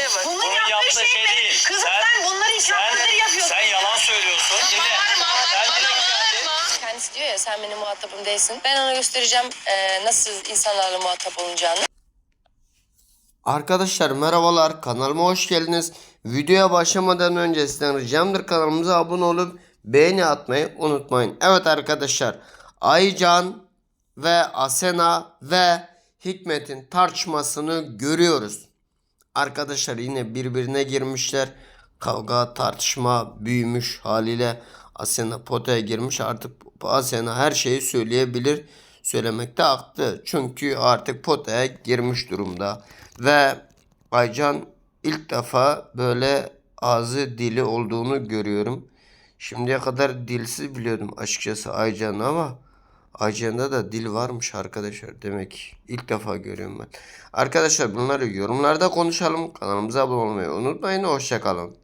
şeye bak. Bunun, Bunun yaptığı, yaptığı şey, şey mi? değil. Kızım Sen- sen, bunları haftadır yapıyorsun. sen yalan söylüyorsun. Dinle. Sen direkt geldin. Kendisi diyor ya sen benim muhatabım değilsin. Ben ona göstereceğim e, nasıl insanlarla muhatap olunacağını. Arkadaşlar merhabalar kanalıma hoş geldiniz. Videoya başlamadan önce sizden ricamdır kanalımıza abone olup beğeni atmayı unutmayın. Evet arkadaşlar Aycan ve Asena ve Hikmet'in tartışmasını görüyoruz. Arkadaşlar yine birbirine girmişler. Kavga tartışma büyümüş haliyle Asena potaya girmiş artık Asena her şeyi söyleyebilir. Söylemekte haklı. Çünkü artık potaya girmiş durumda. Ve Aycan ilk defa böyle ağzı dili olduğunu görüyorum. Şimdiye kadar dilsiz biliyordum açıkçası Aycan'ı ama Aycan'da da dil varmış arkadaşlar. Demek ilk defa görüyorum ben. Arkadaşlar bunları yorumlarda konuşalım. Kanalımıza abone olmayı unutmayın. Hoşçakalın.